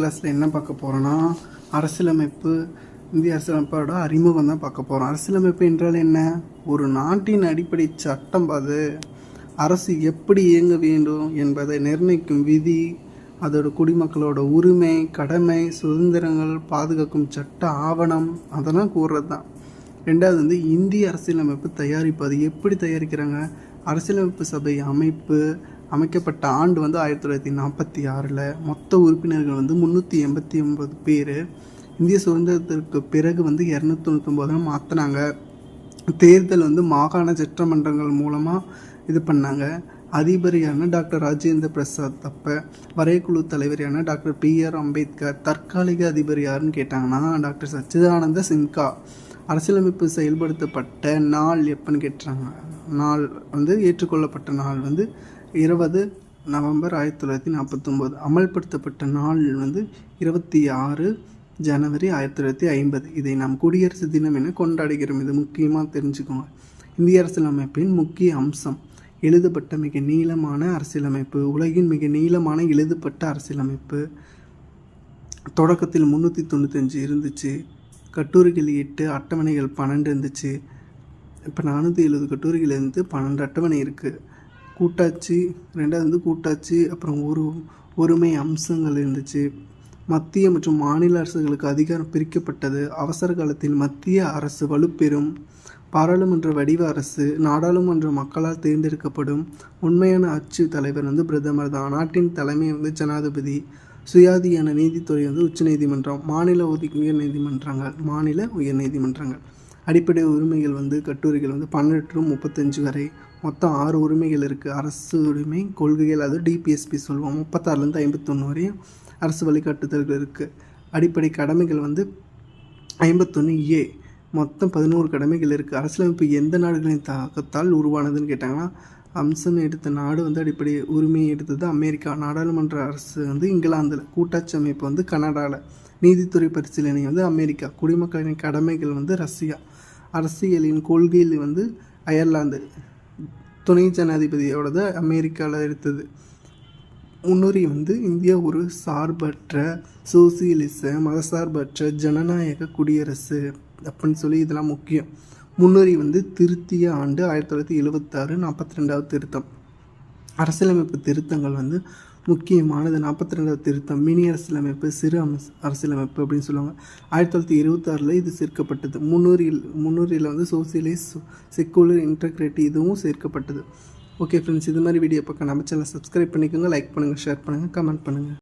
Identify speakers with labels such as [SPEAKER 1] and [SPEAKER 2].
[SPEAKER 1] கிளாஸில் என்ன பார்க்க போகிறோன்னா அரசியலமைப்பு இந்திய அரசியலமைப்போட அறிமுகம் தான் பார்க்க போகிறோம் அரசியலமைப்பு என்றால் என்ன? ஒரு நாட்டின் அடிப்படை சட்டம் அது. அரசு எப்படி இயங்க வேண்டும் என்பதை நிர்ணயிக்கும் விதி அதோட குடிமக்களோட உரிமை கடமை சுதந்திரங்கள் பாதுகாக்கும் சட்ட ஆவணம் அதெல்லாம் கூறுறது தான். ரெண்டாவது வந்து இந்திய அரசியலமைப்பு தயாரிப்பு அது எப்படி தயாரிக்கிறாங்க? அரசியலமைப்பு சபை அமைப்பு அமைக்கப்பட்ட ஆண்டு வந்து ஆயிரத்தி தொள்ளாயிரத்தி நாற்பத்தி ஆறில் மொத்த உறுப்பினர்கள் வந்து முந்நூற்றி எண்பத்தி ஒன்பது பேர். இந்திய சுதந்திரத்திற்கு பிறகு வந்து இரநூத்தி தொண்ணூத்தொம்பதுல மாற்றினாங்க தேர்தல் வந்து மாகாண சட்டமன்றங்கள் மூலமாக இது பண்ணாங்க. அதிபர் டாக்டர் ராஜேந்திர பிரசாத் அப்போ வரைக்குழு தலைவரியான டாக்டர் பி ஆர் அம்பேத்கர் தற்காலிக அதிபர் யாருன்னு கேட்டாங்கன்னா டாக்டர் சச்சிதானந்த சின்கா அரசியலமைப்பு செயல்படுத்தப்பட்ட நாள் எப்போன்னு கேட்டுறாங்க. நாள் வந்து ஏற்றுக்கொள்ளப்பட்ட நாள் வந்து இருபது நவம்பர் ஆயிரத்தி தொள்ளாயிரத்தி நாற்பத்தொம்போது. அமல்படுத்தப்பட்ட நாள் வந்து இருபத்தி ஆறு ஜனவரி ஆயிரத்தி தொள்ளாயிரத்தி ஐம்பது. இதை நாம் குடியரசு தினம் என கொண்டாடுகிறோம். இது முக்கியமாக தெரிஞ்சுக்கோங்க. இந்திய அரசியலமைப்பின் முக்கிய அம்சம் எழுதப்பட்ட மிக நீளமான அரசியலமைப்பு உலகின் மிக நீளமான எழுதப்பட்ட அரசியலமைப்பு. தொடக்கத்தில் முந்நூற்றி தொண்ணூத்தஞ்சு இருந்துச்சு. கட்டுரைகள் எட்டு அட்டவணைகள் பன்னெண்டு இருந்துச்சு. இப்போ நானூற்றி எழுபது கட்டுரைகள் இருந்து பன்னெண்டு அட்டவணை இருக்குது கூட்டாட்சி ரெண்டாவது வந்து கூட்டாட்சி அப்புறம் ஒரு ஒருமை அம்சங்கள் இருந்துச்சு. மத்திய மற்றும் மாநில அரசுகளுக்கு அதிகாரம் பிரிக்கப்பட்டது. அவசர காலத்தில் மத்திய அரசு வலுப்பெறும். பாராளுமன்ற வடிவ அரசு நாடாளுமன்ற மக்களால் தேர்ந்தெடுக்கப்படும். உண்மையான அச்சு தலைவர் வந்து பிரதமர் தான். நாட்டின் தலைமை வந்து ஜனாதிபதி. சுயாதீன நீதித்துறை வந்து உச்சநீதிமன்றம் மாநில ஒதுக்கி உயர் நீதிமன்றங்கள் மாநில உயர் நீதிமன்றங்கள். அடிப்படை உரிமைகள் வந்து கட்டுரைகள் வந்து பன்னெண்டு முப்பத்தஞ்சு வரை மொத்தம் ஆறு உரிமைகள் இருக்குது அரசு உரிமை கொள்கைகள் அது டிபிஎஸ்பி சொல்லுவோம் முப்பத்தாறுலேருந்து ஐம்பத்தொன்று வரையும் அரசு வழிகாட்டுதல்கள் இருக்குது அடிப்படை கடமைகள் வந்து ஐம்பத்தொன்று ஏ மொத்தம் பதினோரு கடமைகள் இருக்குது அரசியலமைப்பு எந்த நாடுகளின் தாக்கத்தால் உருவானதுன்னு கேட்டாங்கன்னா அம்சம் எடுத்த நாடு வந்து அடிப்படை உரிமையை எடுத்தது. அமெரிக்கா நாடாளுமன்ற அரசு வந்து இங்கிலாந்தில் கூட்டாட்சி அமைப்பு வந்து கனடாவில் நீதித்துறை பரிசீலனை வந்து அமெரிக்கா. குடிமக்களின் கடமைகள் வந்து ரஷ்யா. அரசியலின் கொள்கையில் வந்து அயர்லாந்து துணை ஜனாதிபதியோடது அமெரிக்காவில் எடுத்தது. முன்னுரை வந்து இந்தியா ஒரு சார்பற்ற சோசியலிச மதசார்பற்ற ஜனநாயக குடியரசு அப்படின்னு சொல்லி இதெல்லாம் முக்கியம். முன்னுரை வந்து திருத்திய ஆண்டு ஆயிரத்தி தொள்ளாயிரத்தி எழுபத்தாறு நாற்பத்தி ரெண்டாவது திருத்தம். அரசியலமைப்பு திருத்தங்கள் வந்து முக்கியமானது. நாற்பத்தி ரெண்டாவது திருத்தம் மினி அரசியலமைப்பு சிறு அம்ச அரசியலமைப்பு அப்படின்னு சொல்லுவாங்க. ஆயிரத்தி தொள்ளாயிரத்தி இருபத்தாறில் இது சேர்க்கப்பட்டது. முன்னூறில் முன்னூறில் வந்து சோசியலிஸ்ட் செக்குலர் இன்டகிரேட்டி இதுவும் சேர்க்கப்பட்டது. ஓகே ஃப்ரெண்ட்ஸ் இது மாதிரி வீடியோ பார்க்க நம்ம சேனல் சப்ஸ்கிரைப் பண்ணிக்கோங்க லைக் பண்ணுங்கள் ஷேர் பண்ணுங்கள் கமெண்ட் பண்ணுங்கள்